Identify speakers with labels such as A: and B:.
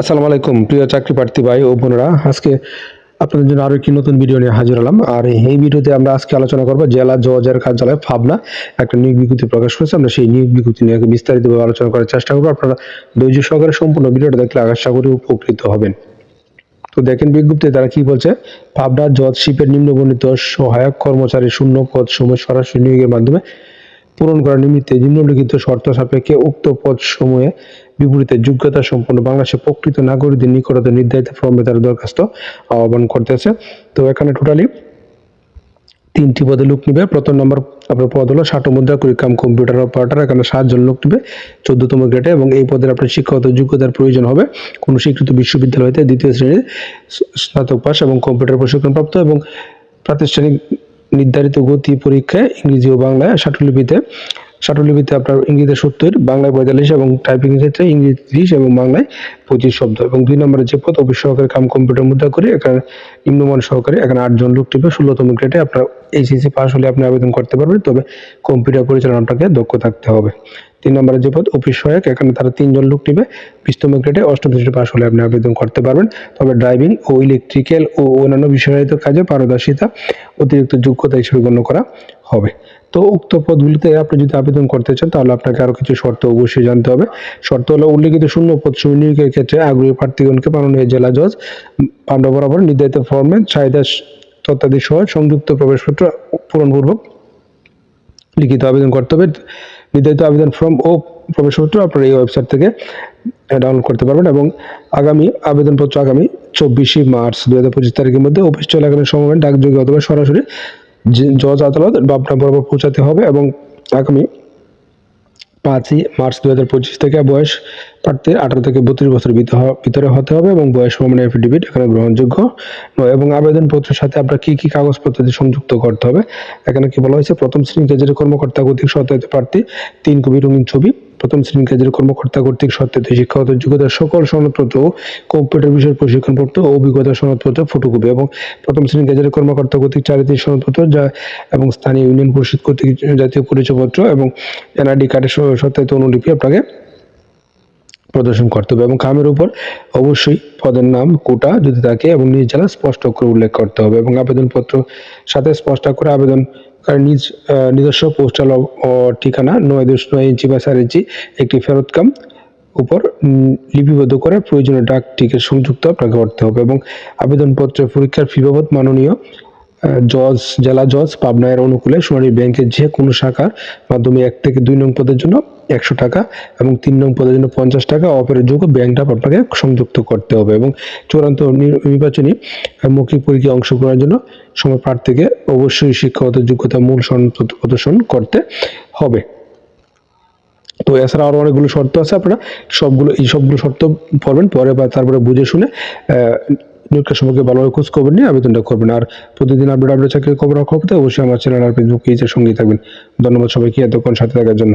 A: আসসালামু আলাইকুম, প্রিয় চাকরি প্রার্থী ভাই ও বোনেরা। আজকে আপনাদের জন্য আরও একটি নতুন ভিডিও নিয়ে হাজির হলাম। আর এই ভিডিওতে আমরা আজকে আলোচনা করব জেলা জজের কার্যালয় ফাবনা। একটা নিয়োগ বিজ্ঞপ্তি প্রকাশ করেছে, আমরা সেই নিয়োগ বিজ্ঞপ্তি নিয়ে বিস্তারিতভাবে আলোচনা করার চেষ্টা করব। আপনারা ধৈর্য সহকারে সম্পূর্ণ ভিডিওটা দেখলে আশা করি উপকৃত হবেন। তো দেখেন বিজ্ঞপ্তি তারা কি বলছে পাবনা জজ শিপের নিম্নবর্ণিত সহায়ক কর্মচারী শূন্য পদ সময় সরাসরি নিয়োগের মাধ্যমে পূরণ করার নিমিত্তে নিম্নলিখিত শর্ত সাপেক্ষে উক্ত পদ সমূহে বিপরীতে যোগ্যতা সম্পন্ন বাংলাদেশের প্রকৃত নাগরিকদের নিকটতে নির্ধারিত ফর্মে তারা দরখাস্ত আহ্বান করতেছে। তো এখানে টোটালি তিনটি পদে লোক নিবে। প্রথম নম্বর আপনার পদ হলো ষাট মুদ্রা কুড়িকাম কম্পিউটার অপারেটর এখানে সাতজন লোক নিবে চোদ্দতম গ্রেডে এবং এই পদের আপনার শিক্ষাগত যোগ্যতার প্রয়োজন হবে কোনো স্বীকৃত বিশ্ববিদ্যালয় হতে দ্বিতীয় শ্রেণির স্নাতক পাস এবং কম্পিউটার প্রশিক্ষণপ্রাপ্ত এবং প্রাতিষ্ঠানিক নির্ধারিত গতি পরীক্ষায় ইংরেজি ও বাংলায় ষাটলিপিতে ষাটলিপিতে আপনার ইংরেজিতে সত্তর, বাংলায় পঁয়তাল্লিশ এবং টাইপিং ক্ষেত্রে ইংরেজি ত্রিশ এবং বাংলায় পঁচিশ শব্দ এবং দুই নম্বরে যে পদ অফিস সহকারে কাম কম্পিউটার মুদ্রা করে, এখানে নিম্নমান সহকারে এখানে আটজন লোক টিপে ষোলোতম গ্রেডে আপনার এইচএসসি পাস হলে আপনি আবেদন করতে পারবেন, তবে কম্পিউটার পরিচালনাটাকে দক্ষ থাকতে হবে। তিন নম্বরে যে পদ অফিস সহায়ক, এখানে তারা তিনজন লোক টিপে বিশতম গ্রেডে অষ্টম শ্রেণি পাস হলে আপনি আবেদন করতে পারবেন। তবে ড্রাইভিং ও ইলেকট্রিক্যাল ও অন্যান্য বিষয়ায়িত কাজে পারদর্শিতা, অতিরিক্ত যোগ্যতা হিসেবে গণ্য করা হবে। তো উক্ত পদগুলিতে আপনি যদি আবেদন করতে চান, তাহলে আপনাকে আরও কিছু শর্ত অবশ্যই জানতে হবে। শর্ত হলো উল্লিখিত শূন্য পদ নিয়োগের ক্ষেত্রে আগ্রহী প্রার্থীগণকে মাননীয় জেলা জজ, পাণ্ডব বরাবর নির্ধারিত ফর্মে চাহিদা তত্ত্বাদি সহ সংযুক্ত প্রবেশপত্র পূরণপূর্বক লিখিত আবেদন করতে হবে। নির্ধারিত আবেদন ফর্ম ও প্রবেশপত্র আপনারা এই ওয়েবসাইট থেকে ডাউনলোড করতে পারবেন এবং আগামী আবেদনপত্র আগামী চব্বিশে মার্চ দু হাজার পঁচিশ তারিখের মধ্যে অফিস চলাকালীন সময় ডাকযোগে অথবা সরাসরি জজ আদালত আপনার বরাবর পৌঁছাতে হবে এবং আগামী পাঁচই মার্চ দু হাজার পঁচিশ থেকে বয়স প্রার্থী আঠারো থেকে বত্রিশ বছর ভিতর হতে হবে এবং বয়স প্রমাণ এফিডেভিট এখানে গ্রহণযোগ্য নয়। এবং আবেদনপত্রের সাথে আপনার কি কি কাগজপত্র সংযুক্ত করতে হবে? এখানে কি বলা হয়েছে, প্রথম শ্রেণি গেজেটের কর্মকর্তা কর্তৃক সত্যায়িত প্রার্থী, তিন কপি রঙিন ছবি প্রথম শ্রেণি গেজেটের কর্মকর্তা কর্তৃক সত্যায়িত শিক্ষাগত যোগ্যতার সকল সনদপত্র, কম্পিউটার বিষয়ের প্রশিক্ষণপত্র ও অভিজ্ঞতা সনদপত্র, ফটোকপি এবং প্রথম শ্রেণি গেজেটের কর্মকর্তা কর্তৃক চারিত্রিক সনদপত্র যা এবং স্থানীয় ইউনিয়ন পরিষদ কর্তৃক জাতীয় পরিচয়পত্র এবং এনআইডি কার্ডের স- সত্যায়িত অনুলিপি আপনাকে প্রদর্শন করতে হবে এবং কামের উপর অবশ্যই পদের নাম, কোটা যদি থাকে এবং নিজ জেলা স্পষ্ট করে উল্লেখ করতে হবে এবং আবেদনপত্র সাথে স্পষ্ট করে আবেদন নিজ নিজস্ব পোস্টাল ঠিকানা নয় দশ নয় ইঞ্চি বা চার ইঞ্চি একটি ফেরত কাম উপর লিপিবদ্ধ করে প্রয়োজনীয় ডাক টিকিট সংযুক্ত আপনাকে করতে হবে এবং আবেদনপত্রের পরীক্ষার ফি বাবদ মাননীয় জজ, জেলা জজ পাবনায়ের অনুকূলে সোনালী ব্যাংকের যে কোনো শাখার মাধ্যমে এক থেকে দুই নং পদের জন্য একশো টাকা এবং তিন নং পদের জন্য পঞ্চাশ টাকা। অপরের যোগ্য ব্যাংকটা আপনাকে সংযুক্ত করতে হবে এবং চূড়ান্ত নির্বাচনী মৌখিক পরীক্ষায় অংশগ্রহণের জন্য সময় প্রার্থীকে অবশ্যই শিক্ষাগত যোগ্যতা মূল প্রদর্শন করতে হবে। তো এছাড়া আরও অনেকগুলো শর্ত আছে, আপনারা সবগুলো এই সবগুলো শর্ত পড়বেন, পরে বা তারপরে বুঝে শুনে নিয়োগটা সম্পর্কে ভালোভাবে খোঁজ খবর নিয়ে আবেদনটা করবেন। আর প্রতিদিন আপডেট আপডেট চাকরির খবর রাখা অবশ্যই আমার চ্যানেল আর ফেসবুক পেজের সঙ্গেই থাকবেন। ধন্যবাদ সবাইকে, এতক্ষণ সাথে থাকার জন্য।